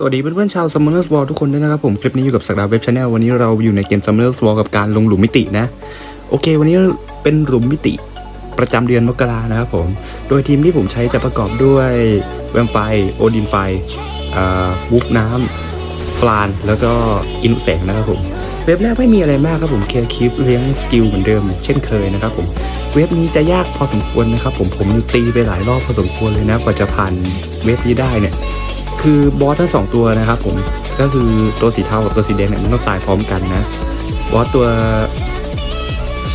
สวัสดีเพื่อนๆชาว Summoners War ทุกคนด้วยนะครับผม คลิปนี้อยู่กับสักดาเว็บชาแนลวันนี้เราอยู่ในเกม Summoners War กับการลงหลุมมิตินะ โอเค วันนี้เป็นหลุมมิติประจำเดือนมกรานะครับผม โดยทีมที่ผมใช้จะประกอบด้วยแวมไฟโอดินไฟวูฟน้ำฟลาน แล้วก็อินุแสงนะครับผมเว็บแรกไม่มีอะไรมากครับผมแค่คลิปเลี้ยงสกิลเหมือนเดิม เช่นเคยนะครับผมเว็บนี้จะยากพอสมควรนะครับผมผมตีไปหลายรอบพอสมควรเลยนะกว่าจะผ่านเว็บนี้ได้เนี่ย คือบอสทั้งสองตัวนะครับผมก็คือตัวสีเทากับตัวสีแดงเนี่ยมันต้องตายพร้อมกันนะบอสตัว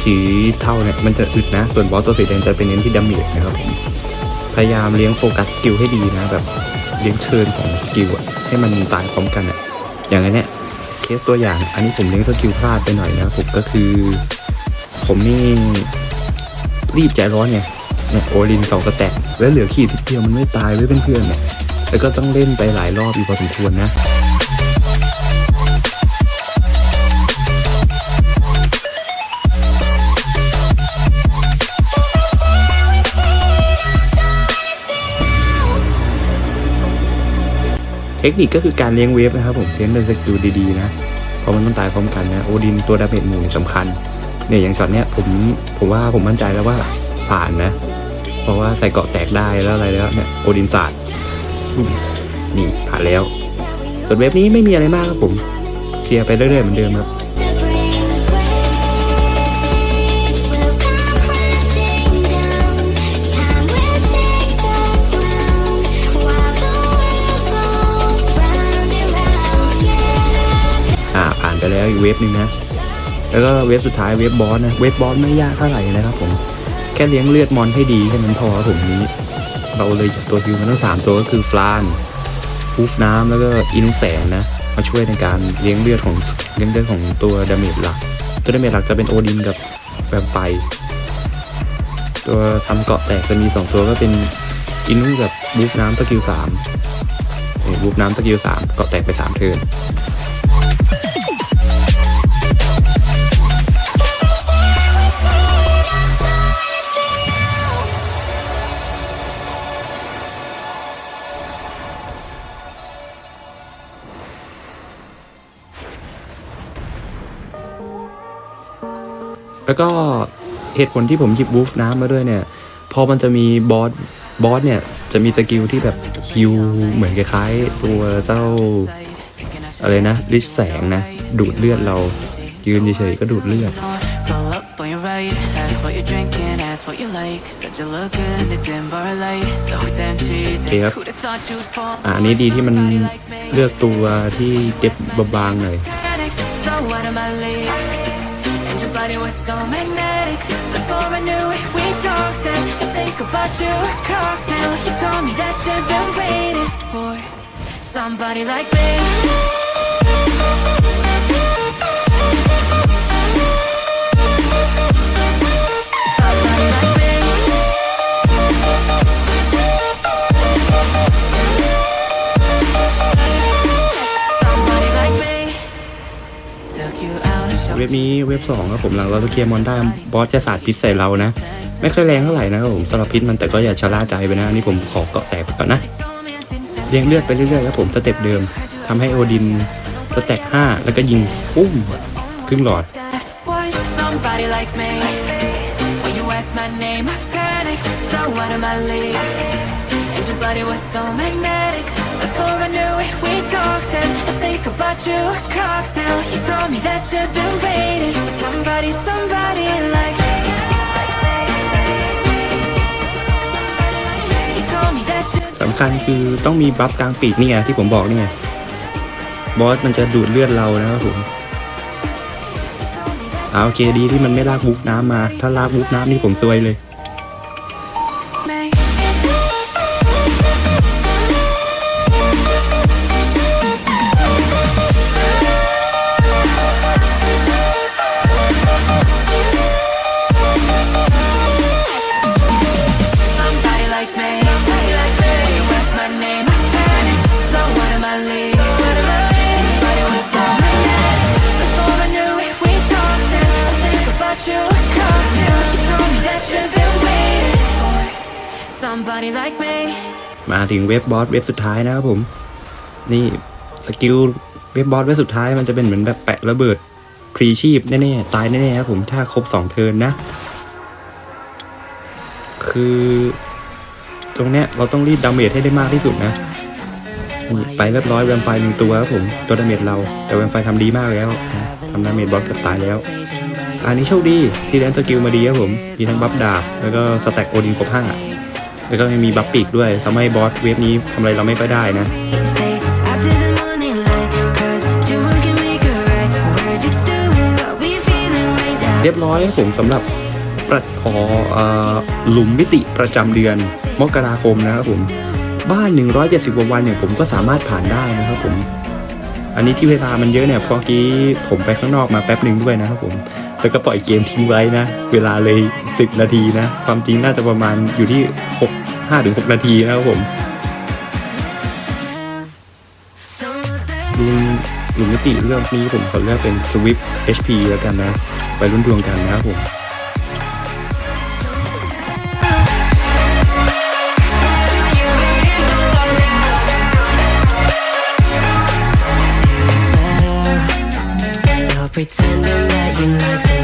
สีเทาเนี่ยมันจะอึดนะ ส่วนบอสตัวสีแดงจะเป็นเน้นที่ดาเมจนะครับผมพยายามเลี้ยงโฟกัสสกิลให้ดีนะแบบเลี้ยงเชิญของสกิลอะให้มันตายพร้อมกันอะอย่างนี้เนี่ยเคสตัวอย่างอันนี้ผมเลี้ยงสกิลพลาดไปหน่อยนะผมก็คือ ผมนี่รีบใจร้อนไงเนี่ยโอลินสองสแตกแล้วเหลือขีดทิดเดียวมันไม่ตายไว้เพื่อนๆเนี่ย แล้วก็ต้องเล่นไปหลายรอบอยู่พอสมควรนะเทคนิคก็คือการเลี้ยงเวฟนะครับผมเลี้ยงเป็นสกิลดีๆนะเพราะมันต้องตายพร้อมกันนะ โอดินตัวดาเมจหมู่สำคัญ เนี่ยอย่างช็อตเนี้ยผมผมว่าผมมั่นใจแล้วว่าผ่านนะ เพราะว่าใส่เกาะแตกได้แล้วอะไรแล้วเนี่ยโอดินศาสตร์ นี่ผ่านแล้ว ส่วนเว็บนี้ไม่มีอะไรมากครับผม เคลียร์ไปเรื่อยๆเหมือนเดิมครับอ่าผ่านไปแล้วอีกเว็บหนึ่งนะ แล้วก็เว็บสุดท้ายเว็บบอสนะ เว็บบอสไม่ยากเท่าไหร่นะครับผม แค่เลี้ยงเลือดมอนให้ดีแค่นั้นพอครับผมนี้ เราเลยจับตัวฮิวมาทั้งสามตัวก็คือฟลานฟูฟน้ำแล้วก็อินุแสงนะมาช่วยในการเลี้ยงเลือดของเลี้ยงเลือดของตัวดาเมจหลัก ตัวดาเมจหลักจะเป็นโอดินกับแวมไพร์ตัวทำเกาะแตกจะมีสองตัวก็เป็นอินุกับบูฟน้ำสกิลสามบูฟน้ำสกิลสามเกาะแตกไปสามเทิร์น แล้วก็เหตุผลที่ผมหยิบบูฟน้ำมาด้วยเนี่ย พอมันจะมีบอสบอสเนี่ย จะมีสกิลที่แบบคิวเหมือนคล้ายตัวเจ้า อะไรนะริชแสงนะ ดูดเลือดเรายืนเฉยๆก็ดูดเลือด on your right อันนี้ดีที่มันเลือกตัวที่เก็บบางๆหน่อย Body was so magnetic. Before I knew it, we talked and I think about you a cocktail. You told me that you've been waiting for somebody like me. เว็บนี้เว็บสองครับผมหลังเราจะเคียมอนได้บอสจะสาดพิษใส่เรานะ ไม่ค่อยแรงเท่าไหร่นะครับผมสำหรับพิษมันแต่ก็อย่าชะล่าใจไปนะนี่ผมขอเกาะแตกก่อนนะเลี้ยงเลือดไปเรื่อยๆครับผมสเต็ปเดิมทำให้โอดินสแต็กห้าแล้วก็ยิงปุ้มครึ่งหลอด that สำคัญคือต้องมีบัฟกลางปีกนี่ไงที่ผมบอกนี่ไงบอสมันจะดูดเลือดเรานะครับผมเอาโอเคดีที่มันไม่ลากบุกน้ำมา ถ้าลากบุกน้ำนี่ผมซวยเลย มาถึงเว็บบอสเว็บสุดท้ายนะครับผม นี่สกิลเว็บบอสเว็บสุดท้ายมันจะเป็นเหมือนแบบแปะระเบิดพรีชีพแน่ๆตายแน่ๆครับผมถ้าครบสองเทิร์นนะ คือ ตรงเนี้ยเราต้องรีดดาเมจให้ได้มากที่สุดนะไปเรียบร้อยแวมไฟหนึ่งตัวครับผมตัวดาเมจเราแต่แวมไฟทำดีมากแล้วทำดาเมจบอสเกือบตายแล้ว อันนี้โชคดีที่แดนสกิลมาดีครับผมมีทั้งบัฟดาบแล้วก็สแต็กโอดินครบห้า แล้วก็ยังมีบัฟปีกด้วยทำให้บอสเวฟนี้ทำอะไรเราไม่ค่อยได้นะเรียบร้อยครับผมสำหรับประออหลุมมิติประจำเดือนมกราคมนะครับผมบ้าน 170กว่าวันเนี่ยผมก็สามารถผ่านได้นะครับผม อันนี้ที่เวลามันเยอะเนี่ยพราะกี้ผมไปข้างนอกมาแป๊บหนึ่งด้วยนะครับผม แล้วก็ปล่อยเกมทิ้งไว้นะ เวลาเลย 10 นาทีนะ ความจริงน่าจะประมาณอยู่ที่ 6 5ถึง6นาทีนะครับผมดูหลุมมิติเรื่องนี้ผมขอเลือกเป็น Swift HP แล้วกันนะ ไปรุ่นดวงกันนะครับผม You're pretending that you like